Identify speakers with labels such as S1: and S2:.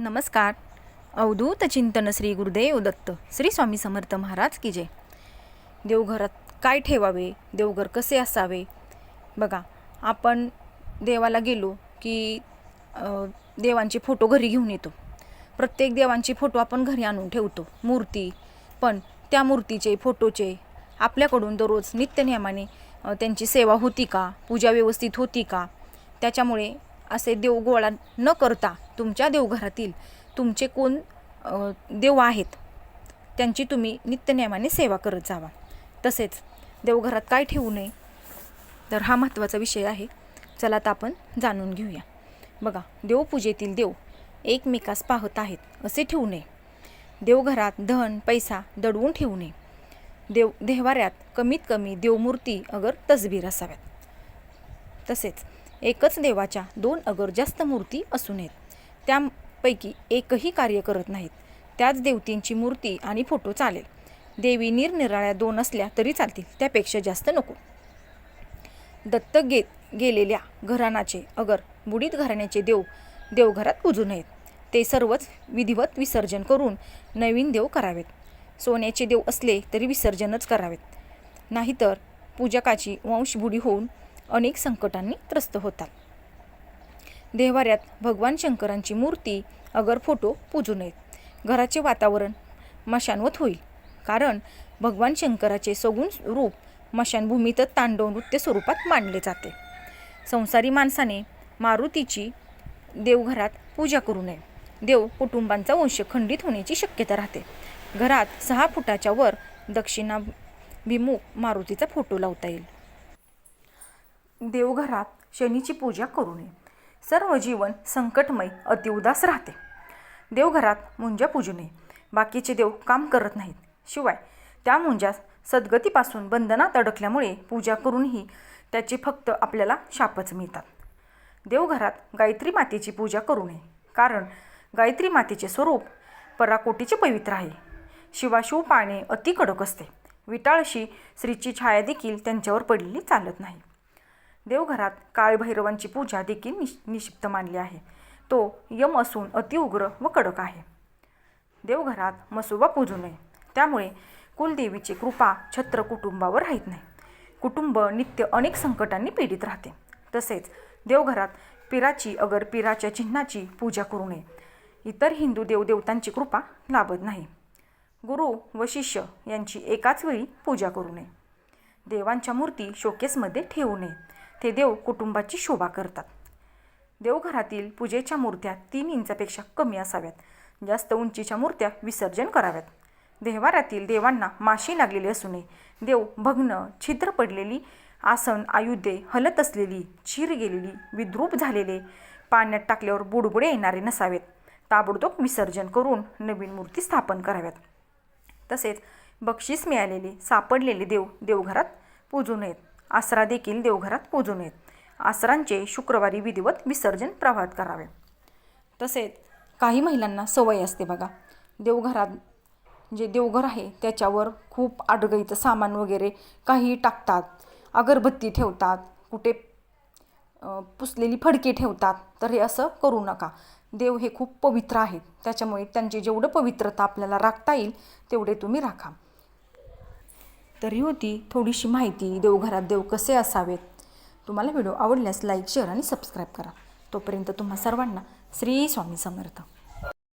S1: नमस्कार. अवधूत चिंतन श्री गुरुदेव दत्त श्री स्वामी समर्थ महाराज की जय. देवघरात काय ठेवावे देवघर कसे असावे? बघा आपण देवाला गेलो की देवांचे फोटो घरी घेऊन येतो. प्रत्येक देवांचे फोटो आपण घरी आणून ठेवतो मूर्ती. पण त्या मूर्तीचे फोटोचे आपल्याकडून दररोज नित्यनियमाने त्यांची सेवा होती का? पूजा व्यवस्थित होती का? त्याच्यामुळे असे देव गोळा न करता तुमच्या देवघरातील तुमचे कोण देव आहेत त्यांची तुम्ही नित्यनियमाने सेवा करत जावा. तसेच देवघरात काय ठेवू नये तर हा महत्त्वाचा विषय आहे. चला आता आपण जाणून घेऊया. बघा देवपूजेतील देव एकमेकास पाहत आहेत असे ठेवू नये. देवघरात धन पैसा दडवून ठेवू नये. देव देवाऱ्यात कमीत कमी देवमूर्ती अगर तसबीर असाव्यात. तसेच एकच देवाच्या दोन अगर जास्त मूर्ती असू नयेत त्यापैकी एकही कार्य करत नाहीत. त्याच देवतींची मूर्ती आणि फोटो चालेल. देवी निरनिराळ्या दोन असल्या तरी चालतील त्यापेक्षा जास्त नको. दत्तक घेत गेलेल्या घराण्याचे अगर बुडीत घराण्याचे देव देवघरात पूजू नयेत. ते सर्वच विधिवत विसर्जन करून नवीन देव करावेत. सोन्याचे देव असले तरी विसर्जनच करावेत. नाहीतर पूजकाची वंशबुडी होऊन अनेक संकटांनी त्रस्त होतात. देवाऱ्यात भगवान शंकरांची मूर्ती अगर फोटो पूजू नयेत. घराचे वातावरण मशानवत होईल. कारण भगवान शंकराचे सगुण रूप मशानभूमीतच तांडव नृत्य स्वरूपात मांडले जाते. संसारी माणसाने मारुतीची देवघरात पूजा करू नये. देव कुटुंबांचा वंश खंडित होण्याची शक्यता राहते. घरात सहा फुटाच्या वर दक्षिणाभिमुख मारुतीचा फोटो लावता येईल. देवघरात शनीची पूजा करू नये. सर्व जीवन संकटमय अतिउदास राहते. देवघरात मुंजा पूजू नये बाकीचे देव काम करत नाहीत. शिवाय त्या मुंज्यास सद्गतीपासून बंधनात अडकल्यामुळे पूजा करूनही त्याचे फक्त आपल्याला शापच मिळतात. देवघरात गायत्री मातेची पूजा करू नये. कारण गायत्री मातेचे स्वरूप पराकोटीचे पवित्र आहे. शिवाशिव पाळणे अति कडक असते. विटाळशी स्त्रीची छाया देखील त्यांच्यावर पडलेली चालत नाही. देवघरात काळभैरवांची पूजा देखील निश निषिप्त मानली आहे. तो यम असून अतिउग्र व कडक आहे. देवघरात मसोबा पूजू नये. त्यामुळे कुलदेवीची कृपा छत्र कुटुंबावर राहत नाही. कुटुंब नित्य अनेक संकटांनी पीडित राहते. तसेच देवघरात पिराची अगर पिराच्या चिन्हाची पूजा करू नये. इतर हिंदू देवदेवतांची कृपा लाभत नाही. गुरु व शिष्य यांची एकाच वेळी पूजा करू नये. देवांच्या मूर्ती शोकेसमध्ये ठेवू नये. ते देव कुटुंबाची शोभा करतात. देवघरातील पूजेच्या मूर्त्या तीन इंचापेक्षा कमी असाव्यात. जास्त उंचीच्या मूर्त्या विसर्जन कराव्यात. देवाऱ्यातील देवांना माशी लागलेली असू नये देव भग्न छिद्र पडलेली आसन आयुधे हलत असलेली चीर गेलेली विद्रूप झालेले पाण्यात टाकल्यावर बुडबुडे येणारे नसावेत. ताबडतोब विसर्जन करून नवीन मूर्ती स्थापन कराव्यात. तसेच बक्षीस मिळालेले सापडलेले देव देवघरात पूजू नयेत. आसरा देखील देवघरात पूजू नयेत आसरांचे शुक्रवारी विधिवत विसर्जन प्रभात करावे. तसेच काही महिलांना सवय असते बघा. देवघरात जे देवघर आहे त्याच्यावर खूप आडगईचं सामान वगैरे काही टाकतात. अगरबत्ती ठेवतात. कुठे पुसलेली फडके ठेवतात. तर हे असं करू नका. देव हे खूप पवित्र आहेत. त्याच्यामुळे त्यांची जेवढं पवित्रता आपल्याला राखता येईल तेवढे तुम्ही राखा. तरी होती थोडीशी माहिती देवघरात देव कसे असावेत. तुम्हाला व्हिडिओ आवडल्यास लाईक शेअर आणि सबस्क्राईब करा. तोपर्यंत तुम्हा सर्वांना श्री स्वामी समर्थ.